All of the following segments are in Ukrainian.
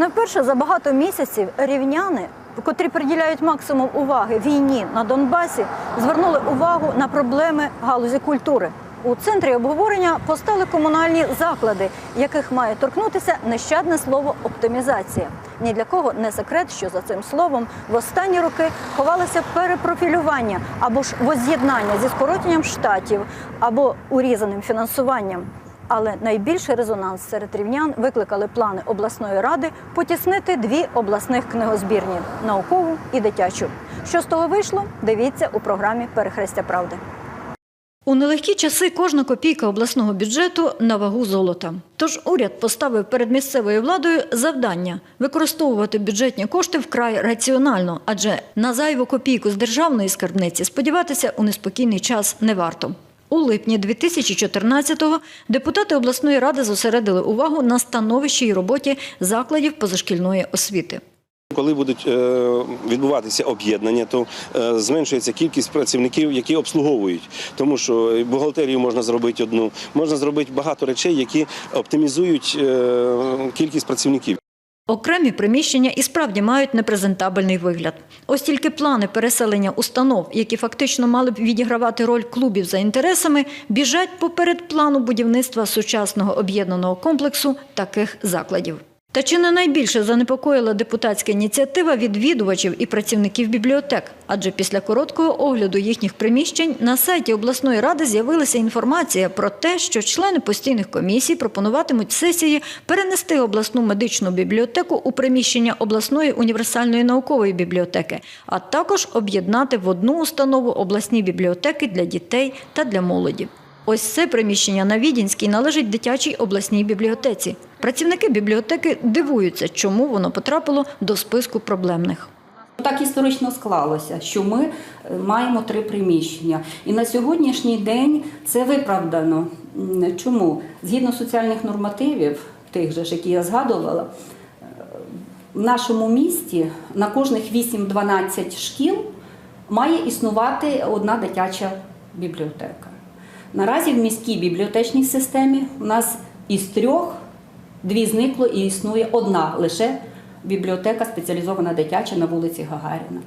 Не вперше за багато місяців рівняни, котрі приділяють максимум уваги війні на Донбасі, звернули увагу на проблеми галузі культури? У центрі обговорення постали комунальні заклади, яких має торкнутися нещадне слово оптимізація. Ні для кого не секрет, що за цим словом в останні роки ховалося перепрофілювання або ж воз'єднання зі скороченням штатів або урізаним фінансуванням. Але найбільший резонанс серед рівнян викликали плани обласної ради потіснити дві обласних книгозбірні наукову і дитячу. Що з того вийшло? Дивіться у програмі Перехрестя правди. У нелегкі часи кожна копійка обласного бюджету на вагу золота. Тож уряд поставив перед місцевою владою завдання використовувати бюджетні кошти вкрай раціонально, адже на зайву копійку з державної скарбниці сподіватися у неспокійний час не варто. У липні 2014-го депутати обласної ради зосередили увагу на становищі і роботі закладів позашкільної освіти. Коли будуть е, відбуватися об'єднання, то е, зменшується кількість працівників, які обслуговують. Тому що бухгалтерію можна зробити одну, можна зробити багато речей, які оптимізують е, кількість працівників. Окремі приміщення і справді мають непрезентабельний вигляд. Ось тільки плани переселення установ, які фактично мали б відігравати роль клубів за інтересами, біжать поперед плану будівництва сучасного об'єднаного комплексу таких закладів. Та чи не найбільше занепокоїла депутатська ініціатива відвідувачів і працівників бібліотек? Адже після короткого огляду їхніх приміщень на сайті обласної ради з'явилася інформація про те, що члени постійних комісій пропонуватимуть сесії перенести обласну медичну бібліотеку у приміщення обласної універсальної наукової бібліотеки, а також об'єднати в одну установу обласні бібліотеки для дітей та для молоді. Ось це приміщення на Відінській належить дитячій обласній бібліотеці. Працівники бібліотеки дивуються, чому воно потрапило до списку проблемних. Так історично склалося, що ми е, маємо три приміщення. І на сьогоднішній день це виправдано. Чому? Згідно соціальних нормативів, тих же ж, які я згадувала, е, в нашому місті на кожних 8-12 шкіл має існувати одна дитяча бібліотека. Наразі в міській бібліотечній системі у нас із трьох дві зникло і існує одна лише бібліотека спеціалізована дитяча на вулиці Гагаріна.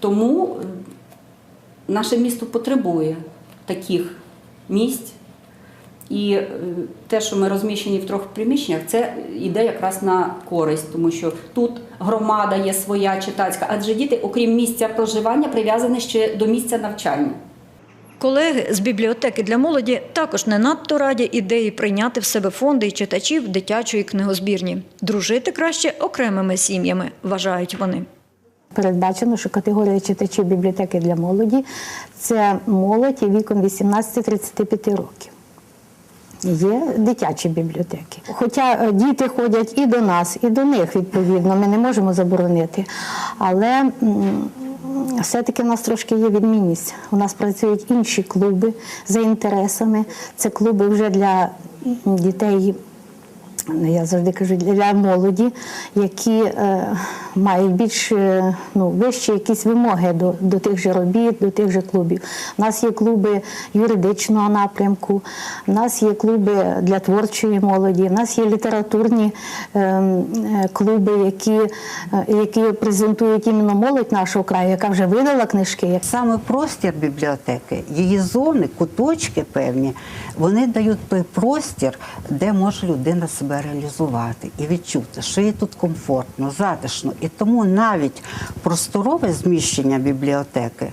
Тому е, наше місто потребує таких місць. І е, те, що ми розміщені в трьох приміщеннях, це йде якраз на користь, тому що тут громада є своя читацька, адже діти, окрім місця проживання, прив'язані ще до місця навчання. Колеги з бібліотеки для молоді також не надто раді ідеї прийняти в себе фонди і читачів дитячої книгозбірні. Дружити краще окремими сім'ями, вважають вони. Передбачено, що категорія читачів бібліотеки для молоді це молодь віком 18-35 років. Є дитячі бібліотеки. Хоча е, діти ходять і до нас, і до них, відповідно, ми не можемо заборонити. Але все-таки в нас трошки є відмінність. У нас працюють інші клуби за інтересами. Це клуби вже для дітей я завжди кажу для молоді, які е, мають більш е, ну, вищі якісь вимоги до, до тих же робіт, до тих же клубів. У нас є клуби юридичного напрямку, у нас є клуби для творчої молоді, у нас є літературні е, е, клуби, які, е, які презентують іменно молодь нашого краю, яка вже видала книжки. Саме простір бібліотеки, її зони, куточки певні, вони дають той простір, де може людина себе реалізувати і відчути, що їй тут комфортно, затишно. І тому навіть просторове зміщення бібліотеки,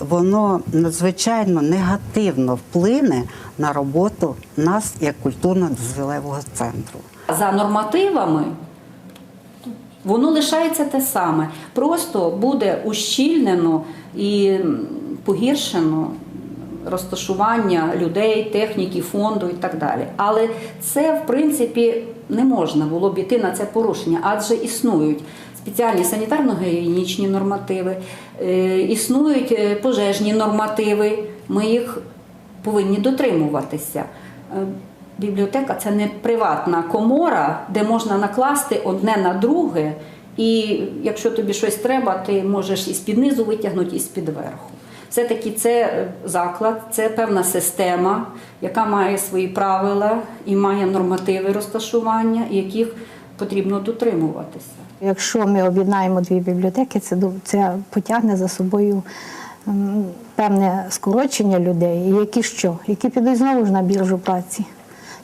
воно надзвичайно негативно вплине на роботу нас як культурно-дозвілевого центру. За нормативами воно лишається те саме. Просто буде ущільнено і погіршено розташування людей, техніки, фонду і так далі. Але це, в принципі, не можна було б іти на це порушення, адже існують спеціальні санітарно-гігієнічні нормативи, е, існують е, пожежні нормативи. Ми їх повинні дотримуватися. Е, Бібліотека це не приватна комора, де можна накласти одне на друге, і якщо тобі щось треба, ти можеш і з-під низу витягнути, і з-під верху. Все-таки це е, заклад, це певна система, яка має свої правила і має нормативи розташування, яких потрібно дотримуватися. Якщо ми об'єднаємо дві бібліотеки, це, це потягне за собою певне скорочення людей, які що, які підуть знову ж на біржу праці.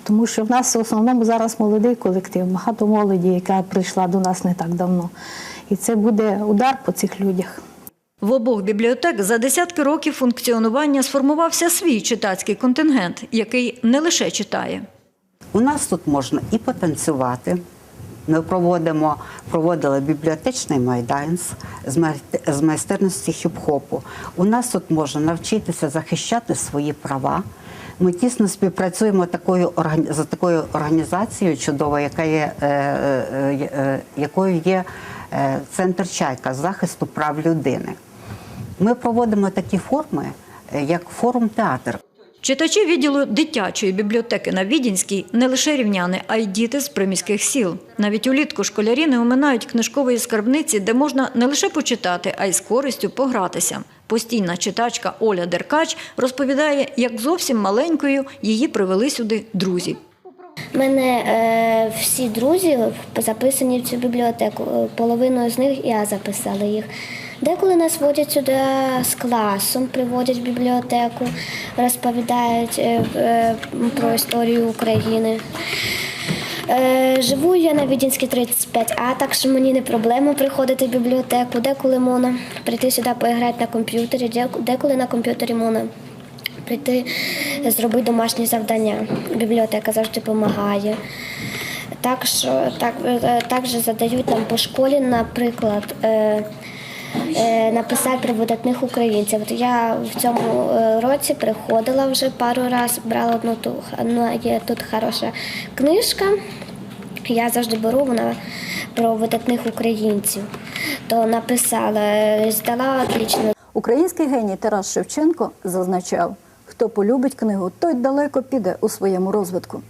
Тому що в нас в основному зараз молодий колектив, багато молоді, яка прийшла до нас не так давно. І це буде удар по цих людях. В обох бібліотек за десятки років функціонування сформувався свій читацький контингент, який не лише читає. У нас тут можна і потанцювати. Ми проводимо, проводили бібліотечний майданс з май- з майстерності хіп-хопу. У нас тут можна навчитися захищати свої права. Ми тісно співпрацюємо такою за такою організацією чудовою, яка є, е, е, е, якою є центр чайка захисту прав людини. Ми проводимо такі форми, е, як форум театр. Читачі відділу дитячої бібліотеки на Відінській не лише рівняни, а й діти з приміських сіл. Навіть улітку школярі не оминають книжкової скарбниці, де можна не лише почитати, а й з користю погратися. Постійна читачка Оля Деркач розповідає, як зовсім маленькою її привели сюди друзі. У мене е, всі друзі записані в цю бібліотеку. Половину з них я записала їх. Деколи нас водять сюди з класом, приводять в бібліотеку, розповідають е, е, про історію України. Е, Живу я на Відінській 35А, так що мені не проблема приходити в бібліотеку. Деколи можна прийти сюди поіграти на комп'ютері, деколи на комп'ютері можна прийти зробити домашні завдання. Бібліотека завжди допомагає. Так що так, також задають нам по школі, наприклад. Е, Написати про видатних українців. От я в цьому е, році приходила вже пару разів, брала одну ту є тут хороша книжка. Я завжди беру вона про видатних українців. То написала, е, здала отлично. Український геній Тарас Шевченко зазначав, хто полюбить книгу, той далеко піде у своєму розвитку.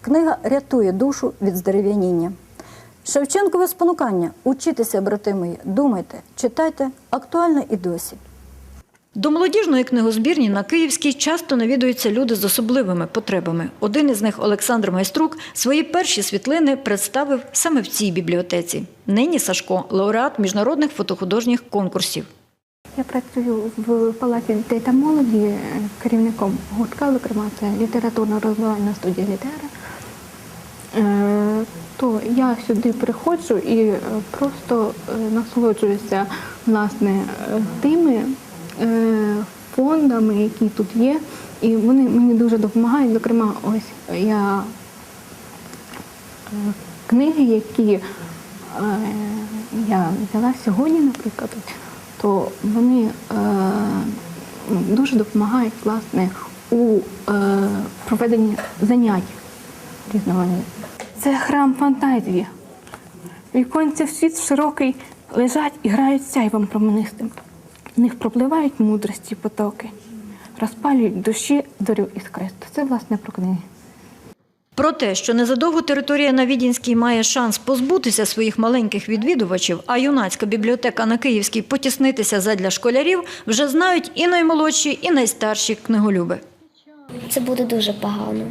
Книга рятує душу від здерев'яніння. Шевченкове спонукання учитися, брати мої, думайте, читайте, актуально і досі. До молодіжної книгозбірні на Київській часто навідуються люди з особливими потребами. Один із них, Олександр Майструк, свої перші світлини представив саме в цій бібліотеці. Нині Сашко лауреат міжнародних фотохудожніх конкурсів. Я працюю в палаці дітей та молоді е, керівником гуртка, зокрема, це літературно-розвивальна студія літера. То я сюди приходжу і е, просто е, насолоджуюся власне е, тими фондами, які тут є. І вони мені дуже допомагають. Зокрема, ось я книги, які я взяла сьогодні, наприклад, то вони дуже допомагають власне у проведенні занять різноманітних. Це храм фантазії. Віконця в світ широкий лежать і грають сяйвом променистим. В них пропливають мудрості потоки, розпалюють душі зорю іскристу. Це власне про книги. Про те, що незадовго територія на Відінській має шанс позбутися своїх маленьких відвідувачів, а юнацька бібліотека на Київській потіснитися задля школярів, вже знають і наймолодші, і найстарші книголюби. Це буде дуже погано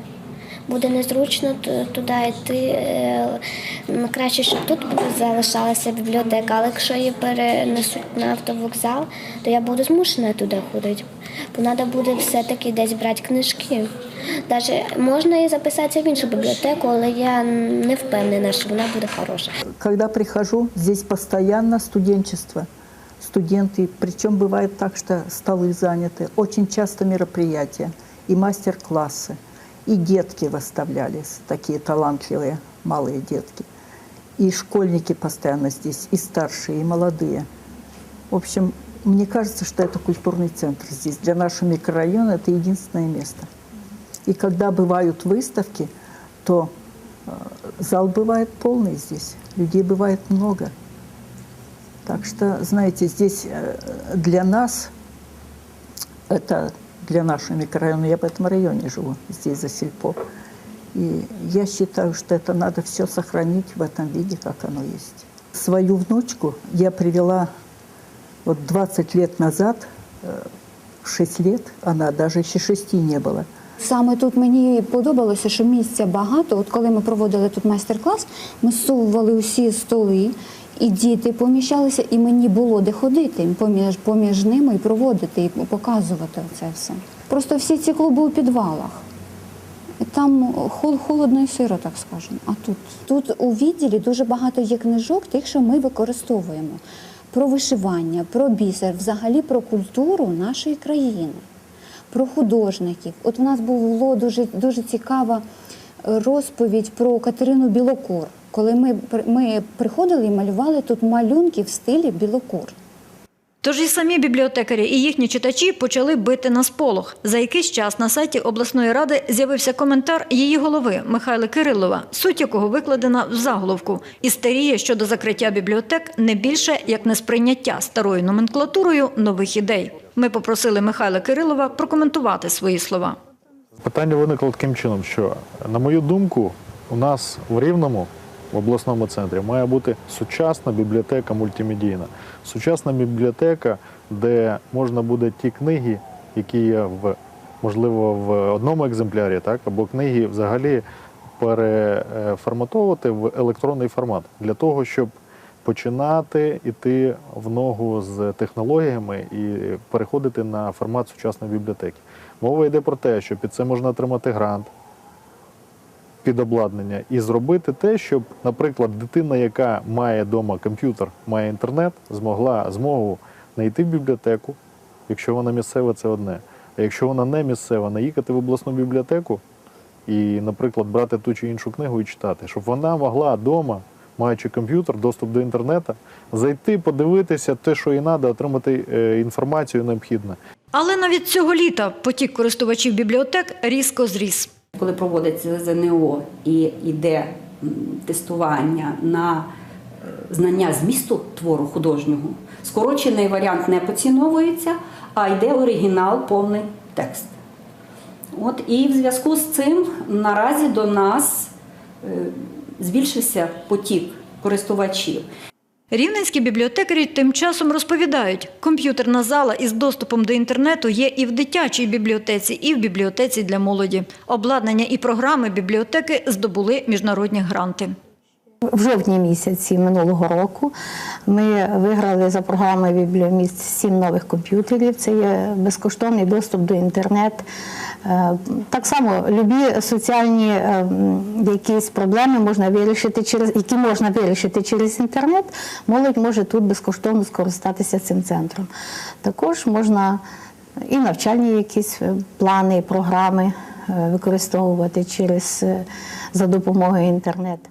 Буде незручно т- туди йти. е, м, Краще, щоб тут залишалася бібліотека, але якщо її перенесуть на автовокзал, то я буду змушена туди ходити. Бо треба буде все-таки десь брати книжки. Навіть можна і записатися в іншу бібліотеку, але я не впевнена, що вона буде хороша. Когда прихожу, здесь постоянно студенчество. Студенты, причем бывает так, что столы заняты. Очень часто мероприятия и мастер-классы. И детки выставлялись, такие талантливые малые детки. И школьники постоянно здесь, и старшие, и молодые. В общем, мне кажется, что это культурный центр здесь. Для нашего микрорайона это единственное место. И когда бывают выставки, то э, зал бывает полный здесь, людей бывает много. Так что, знаете, здесь э, для нас, это для нашего микрорайона, я в этом районе живу, здесь за сельпо. И я считаю, что это надо все сохранить в этом виде, как оно есть. Свою внучку я привела вот 20 лет назад, э, в 6 лет, она даже еще 6 не было. Саме тут мені подобалося, що місця багато. От коли ми проводили тут майстер-клас, ми зсовували усі столи, і діти поміщалися, і мені було де ходити поміж, поміж ними і проводити, і показувати це все. Просто всі ці клуби у підвалах. Там хол- холодно і сиро, так скажемо. А тут тут у відділі дуже багато є книжок, тих, що ми використовуємо про вишивання, про бісер, взагалі про культуру нашої країни, про художників. От у нас було дуже, дуже цікава е, розповідь про Катерину Білокур, коли ми, ми приходили і малювали тут малюнки в стилі Білокур. Тож і самі бібліотекарі і їхні читачі почали бити на сполох. За якийсь час на сайті обласної ради з'явився коментар її голови Михайла Кирилова, суть якого викладена в заголовку «Істерія щодо закриття бібліотек не більше як несприйняття старою номенклатурою нових ідей. Ми попросили Михайла Кирилова прокоментувати свої слова. Питання виникло таким чином, що, на мою думку, у нас в Рівному, в обласному центрі, має бути сучасна бібліотека мультимедійна. Сучасна бібліотека, де можна буде ті книги, які є в, можливо, в одному екземплярі, так, або книги взагалі переформатовувати в електронний формат для того, щоб починати йти в ногу з технологіями і переходити на формат сучасної бібліотеки. Мова йде про те, що під це можна отримати грант під обладнання і зробити те, щоб, наприклад, дитина, яка має вдома комп'ютер, має інтернет, змогла змогу знайти в бібліотеку. Якщо вона місцева, це одне. А якщо вона не місцева, наїхати в обласну бібліотеку і, наприклад, брати ту чи іншу книгу і читати, щоб вона могла вдома, маючи комп'ютер, доступ до інтернету, зайти, подивитися те, що їй треба, отримати е, інформацію необхідну. Але навіть цього літа потік користувачів бібліотек різко зріс. Коли проводиться ЗНО і йде тестування на е, знання змісту твору художнього, скорочений варіант не поціновується, а йде оригінал, повний текст. От і в зв'язку з цим наразі до нас е, збільшився потік користувачів. Рівненські бібліотекарі тим часом розповідають, комп'ютерна зала із доступом до інтернету є і в дитячій бібліотеці, і в бібліотеці для молоді. Обладнання і програми бібліотеки здобули міжнародні гранти. В жовтні місяці минулого року ми виграли за програмою «Бібліоміст» сім нових комп'ютерів. Це є безкоштовний доступ до інтернету. Е, Так само любі соціальні е, якісь проблеми можна вирішити через які можна вирішити через інтернет. Молодь може тут безкоштовно скористатися цим центром. Також можна і навчальні якісь е, плани, програми використовувати через за допомогою інтернету.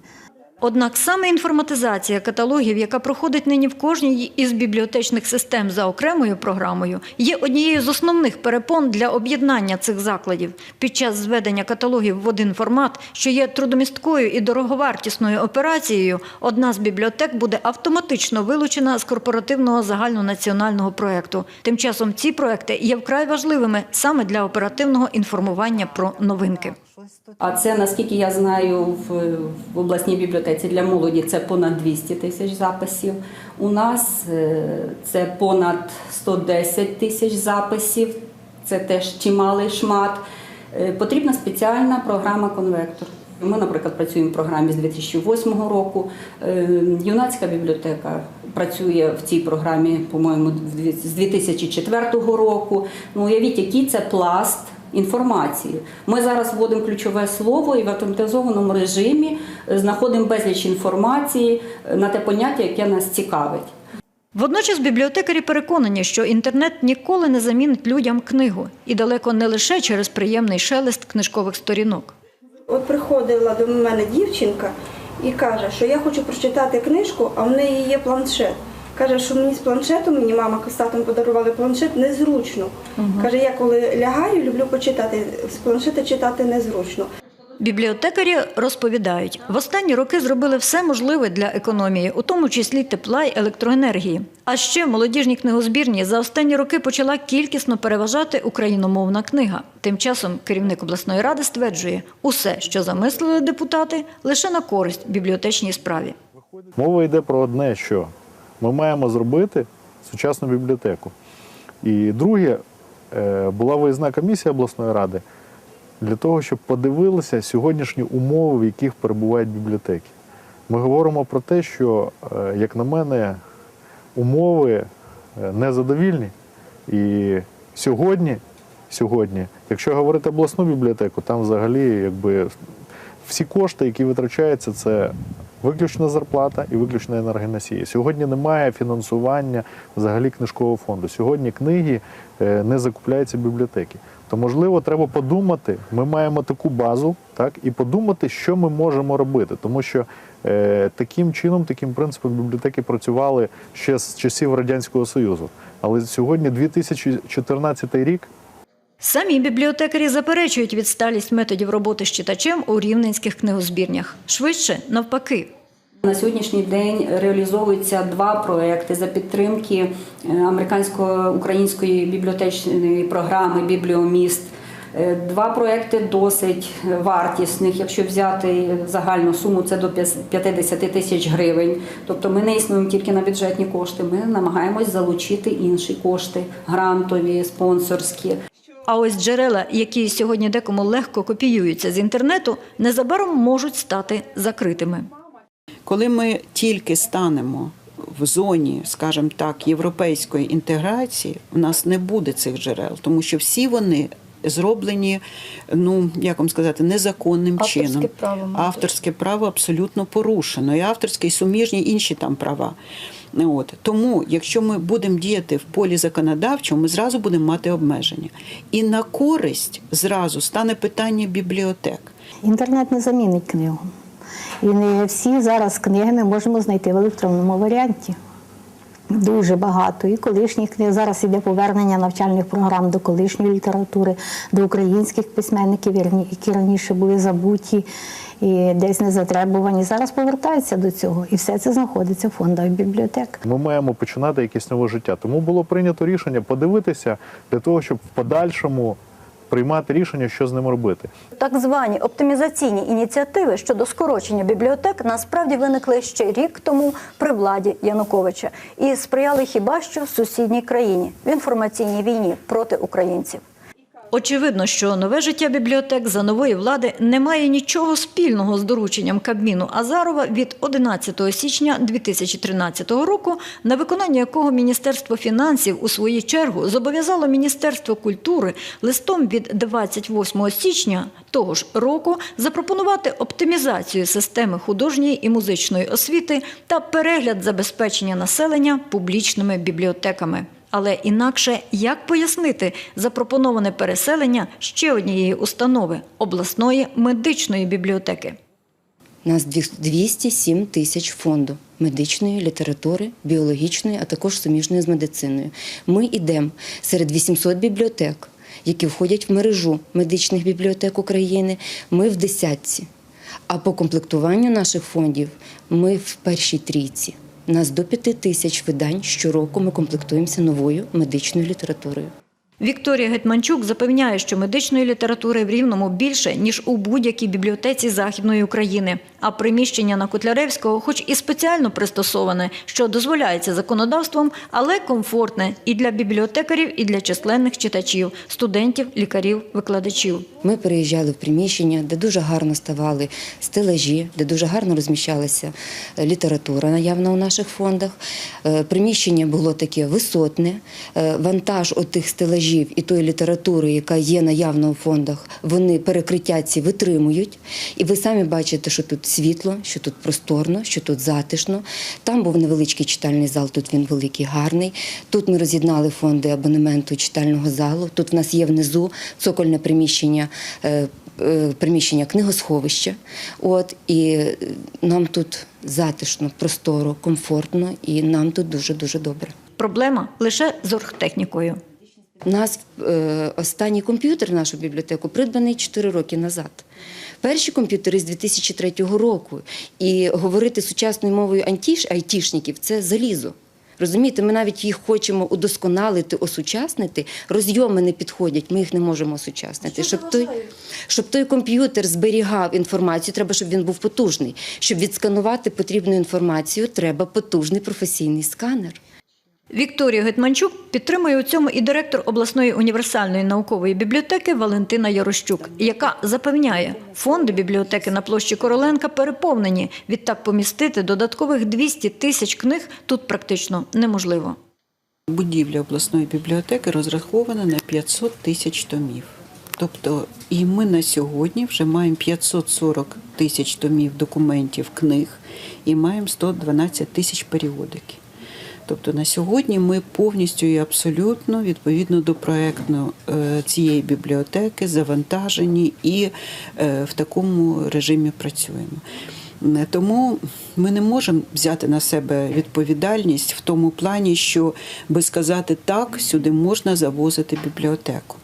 Однак саме інформатизація каталогів, яка проходить нині в кожній із бібліотечних систем за окремою програмою, є однією з основних перепон для об'єднання цих закладів. Під час зведення каталогів в один формат, що є трудомісткою і дороговартісною операцією, одна з бібліотек буде автоматично вилучена з корпоративного загальнонаціонального проєкту. Тим часом ці проекти є вкрай важливими саме для оперативного інформування про новинки. А це, наскільки я знаю, в, в обласній бібліотеці для молоді це понад 200 тисяч записів. У нас е, це понад 110 тисяч записів, це теж чималий шмат. Е, Потрібна спеціальна програма конвектор. Ми, наприклад, працюємо в програмі з 2008 року. Е, Юнацька бібліотека працює в цій програмі, по-моєму, з 2004 року. Ну, уявіть, який це пласт інформації. Ми зараз вводимо ключове слово і в автоматизованому режимі е, знаходимо безліч інформації е, на те поняття, яке нас цікавить. Водночас бібліотекарі переконані, що інтернет ніколи не замінить людям книгу, і далеко не лише через приємний шелест книжкових сторінок. От приходила до мене дівчинка і каже, що я хочу прочитати книжку, а в неї є планшет. Каже, що мені з планшетом, мені мама з татом подарували планшет, незручно. Каже, я коли лягаю, люблю почитати, з планшета читати незручно. Бібліотекарі розповідають, в останні роки зробили все можливе для економії, у тому числі тепла й електроенергії. А ще молодіжні книгозбірні за останні роки почала кількісно переважати україномовна книга. Тим часом керівник обласної ради стверджує, усе, що замислили депутати, лише на користь бібліотечній справі. Мова йде про одне, що ми маємо зробити сучасну бібліотеку. І друге, е, була виїзна комісія обласної ради, для того, щоб подивилися сьогоднішні умови, в яких перебувають бібліотеки. Ми говоримо про те, що, е, як на мене, умови е, незадовільні. І сьогодні, сьогодні, якщо говорити обласну бібліотеку, там взагалі якби всі кошти, які витрачаються, це виключно зарплата і виключно енергоносії. Сьогодні немає фінансування взагалі книжкового фонду. Сьогодні книги е, не закупляються бібліотеки. То можливо, треба подумати. Ми маємо таку базу, так і подумати, що ми можемо робити, тому що е, таким чином, таким принципом бібліотеки працювали ще з часів радянського союзу. Але сьогодні 2014 рік. Самі бібліотекарі заперечують відсталість методів роботи з читачем у рівненських книгозбірнях. Швидше навпаки. На сьогоднішній день реалізовуються два проекти за підтримки е, американсько-української бібліотечної програми Бібліоміст. Е, Два проекти досить вартісних. Якщо взяти загальну суму, це до 50 тисяч гривень. Тобто ми не існуємо тільки на бюджетні кошти. Ми намагаємось залучити інші кошти грантові, спонсорські. А ось джерела, які сьогодні декому легко копіюються з інтернету, незабаром можуть стати закритими. Коли ми тільки станемо в зоні, скажімо так, європейської інтеграції, у нас не буде цих джерел, тому що всі вони зроблені, ну як вам сказати, незаконним Авторське чином. право. Авторське право абсолютно порушено. І авторське, і суміжні інші там права. От тому, якщо ми будемо діяти в полі законодавчому, ми зразу будемо мати обмеження. І на користь зразу стане питання бібліотек. Інтернет не замінить книгу. І не всі зараз книги ми можемо знайти в електронному варіанті. Дуже багато. І колишніх книг. Зараз іде повернення навчальних програм до колишньої літератури, до українських письменників, які раніше були забуті і десь не затребувані. Зараз повертаються до цього. І все це знаходиться в фондах бібліотек. Ми маємо починати якесь нове життя. Тому було прийнято рішення подивитися для того, щоб в подальшому приймати рішення, що з ним робити. Так звані оптимізаційні ініціативи щодо скорочення бібліотек насправді виникли ще рік тому при владі Януковича і сприяли хіба що в сусідній країні в інформаційній війні проти українців. Очевидно, що нове життя бібліотек за нової влади не має нічого спільного з дорученням Кабміну Азарова від 11 січня 2013 року, на виконання якого Міністерство фінансів у свою чергу зобов'язало Міністерство культури листом від 28 січня того ж року запропонувати оптимізацію системи художньої і музичної освіти та перегляд забезпечення населення публічними бібліотеками. Але інакше як пояснити запропоноване переселення ще однієї установи обласної медичної бібліотеки? У нас дві- 207 тисяч фонду медичної літератури, біологічної, а також суміжної з медициною. Ми йдемо серед 800 бібліотек, які входять в мережу медичних бібліотек України. Ми в десятці. А по комплектуванню наших фондів ми в першій трійці. Нас до п'яти тисяч видань щороку ми комплектуємося новою медичною літературою. Вікторія Гетманчук запевняє, що медичної літератури в Рівному більше, ніж у будь-якій бібліотеці Західної України. А приміщення на Котляревського, хоч і спеціально пристосоване, що дозволяється законодавством, але комфортне і для бібліотекарів, і для численних читачів, студентів, лікарів, викладачів. Ми переїжджали в приміщення, де дуже гарно ставали стелажі, де дуже гарно розміщалася е, література наявна у наших фондах. Е, Приміщення було таке висотне. Е, Вантаж отих стелажів і тої літератури, яка є наявна у фондах, вони перекриття ці витримують. І ви самі бачите, що тут світло, що тут просторно, що тут затишно. Там був невеличкий читальний зал, тут він великий, гарний. Тут ми роз'єднали фонди абонементу читального залу. Тут в нас є внизу цокольне приміщення. е, е, Приміщення книгосховища, от і нам тут затишно, просторо, комфортно, і нам тут дуже дуже добре. Проблема лише з оргтехнікою. У нас е, останній комп'ютер в нашу бібліотеку придбаний 4 роки назад. Перші комп'ютери з 2003 року. І говорити сучасною мовою антіш, айтішників це залізо. Розумієте, ми навіть їх хочемо удосконалити, осучаснити. Розйоми не підходять, ми їх не можемо осучаснити. Щоб той, щоб той комп'ютер зберігав інформацію, треба, щоб він був потужний. Щоб відсканувати потрібну інформацію, треба потужний професійний сканер. Вікторію Гетманчук підтримує у цьому і директор обласної універсальної наукової бібліотеки Валентина Ярощук, яка запевняє, фонди бібліотеки на площі Короленка переповнені. Відтак помістити додаткових 200 тисяч книг тут практично неможливо. Будівля обласної бібліотеки розрахована на 500 тисяч томів. Тобто, і ми на сьогодні вже маємо 540 тисяч томів документів, книг і маємо 112 тисяч періодики. Тобто на сьогодні ми повністю і абсолютно відповідно до проекту е, цієї бібліотеки завантажені і е, в такому режимі працюємо. Тому ми не можемо взяти на себе відповідальність в тому плані, що би сказати так, сюди можна завозити бібліотеку.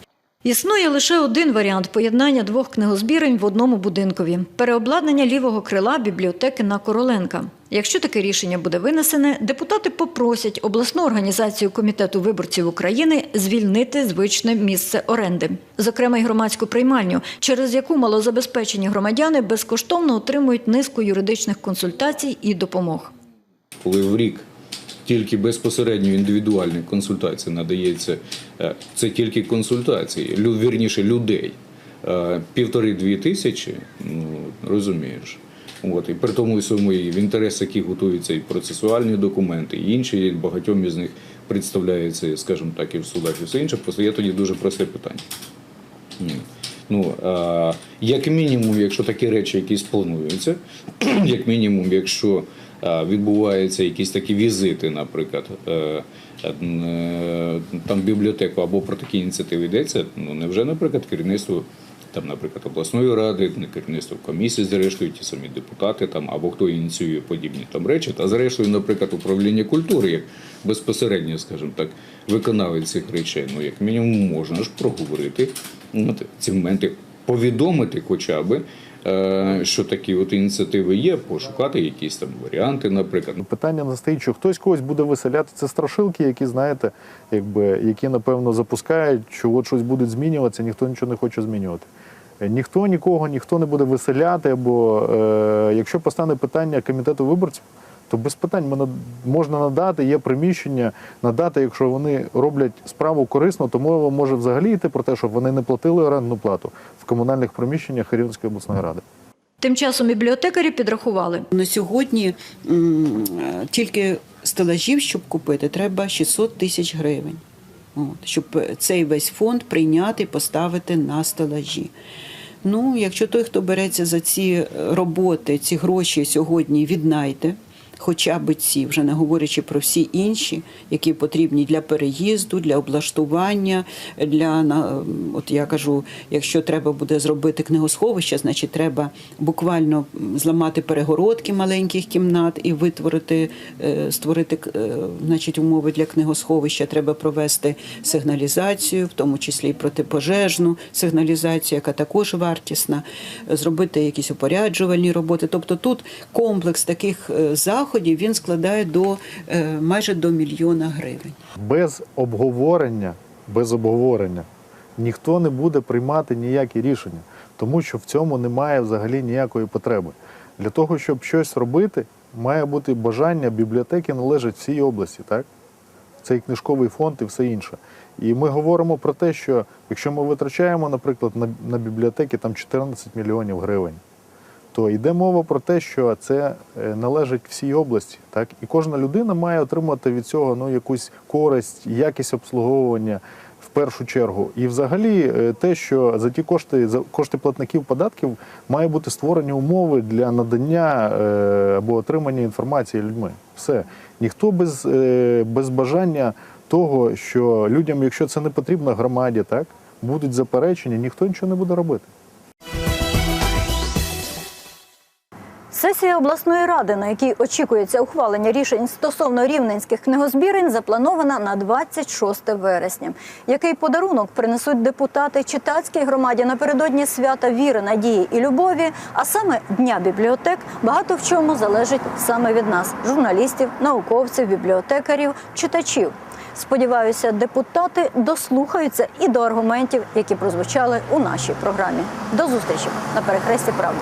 Існує лише один варіант поєднання двох книгозбірень в одному будинкові переобладнання лівого крила бібліотеки на Короленка. Якщо таке рішення буде винесене, депутати попросять обласну організацію комітету виборців України звільнити звичне місце оренди, зокрема й громадську приймальню, через яку малозабезпечені громадяни безкоштовно отримують низку юридичних консультацій і допомог. коли в рік тільки безпосередньо індивідуальні консультації надається, е, це тільки консультації, вірніше людей. Е, Півтори-дві тисячі, ну розумієш. От, і при тому і в інтерес яких готуються і процесуальні документи, і інші, і багатьом із них представляється, скажімо так, і в судах, і все інше. Просто є тоді дуже просте питання. Ну, а, як мінімум, якщо такі речі якісь плануються, як мінімум, якщо відбуваються якісь такі візити, наприклад, е, е, там в бібліотеку або про такі ініціативи йдеться, ну невже, наприклад, керівництво там, наприклад, обласної ради, керівництво комісії, зрештою, ті самі депутати там або хто ініціює подібні там речі, та зрештою, наприклад, управління культури, як безпосередньо, скажімо так, виконавець цих речей, ну як мінімум можна ж проговорити ну, ці моменти, повідомити хоча б. Е, Що такі от ініціативи є, пошукати якісь там варіанти, наприклад. Питання настає, що хтось когось буде виселяти. Це страшилки, які знаєте, якби які напевно запускають, що от щось буде змінюватися, ніхто нічого не хоче змінювати. Е, Ніхто нікого, ніхто не буде виселяти. Або е, якщо постане питання комітету виборців, то без питань можна надати, є приміщення надати, якщо вони роблять справу корисно, то мова може взагалі йти про те, щоб вони не платили орендну плату в комунальних приміщеннях Рівненської обласної ради. Тим часом бібліотекарі підрахували. На сьогодні м, е, тільки стелажів, щоб купити, треба 600 тисяч гривень. От, щоб цей весь фонд прийняти і поставити на стелажі. Ну, якщо той, хто береться за ці роботи, ці гроші сьогодні віднайде, хоча б ці, вже не говорячи про всі інші, які потрібні для переїзду, для облаштування, для от я кажу, якщо треба буде зробити книгосховище, значить треба буквально зламати перегородки маленьких кімнат і витворити, е, створити е, значить, умови для книгосховища. Треба провести сигналізацію, в тому числі і протипожежну сигналізацію, яка також вартісна, зробити якісь упоряджувальні роботи. Тобто тут комплекс таких е, заходів він складає до е, майже до мільйона гривень. без обговорення, без обговорення ніхто не буде приймати ніякі рішення, тому що в цьому немає взагалі ніякої потреби. Для того, щоб щось робити, має бути бажання бібліотеки належать всій області, так? Цей книжковий фонд і все інше. І ми говоримо про те, що якщо ми витрачаємо, наприклад, на, на бібліотеки там 14 мільйонів гривень, то йде мова про те, що це е, належить всій області, так і кожна людина має отримати від цього ну якусь користь, якість обслуговування в першу чергу. І взагалі е, те, що за ті кошти, за кошти платників податків, має бути створені умови для надання е, або отримання інформації людьми. Все ніхто без, без бажання того, що людям, якщо це не потрібно громаді, так будуть заперечення, ніхто нічого не буде робити. Сесія обласної ради, на якій очікується ухвалення рішень стосовно рівненських книгозбірень, запланована на 26 вересня. Який подарунок принесуть депутати читацькій громаді напередодні свята віри, надії і любові, а саме Дня бібліотек, багато в чому залежить саме від нас журналістів, науковців, бібліотекарів, читачів. Сподіваюся, депутати дослухаються і до аргументів, які прозвучали у нашій програмі. До зустрічі на перехресті правди.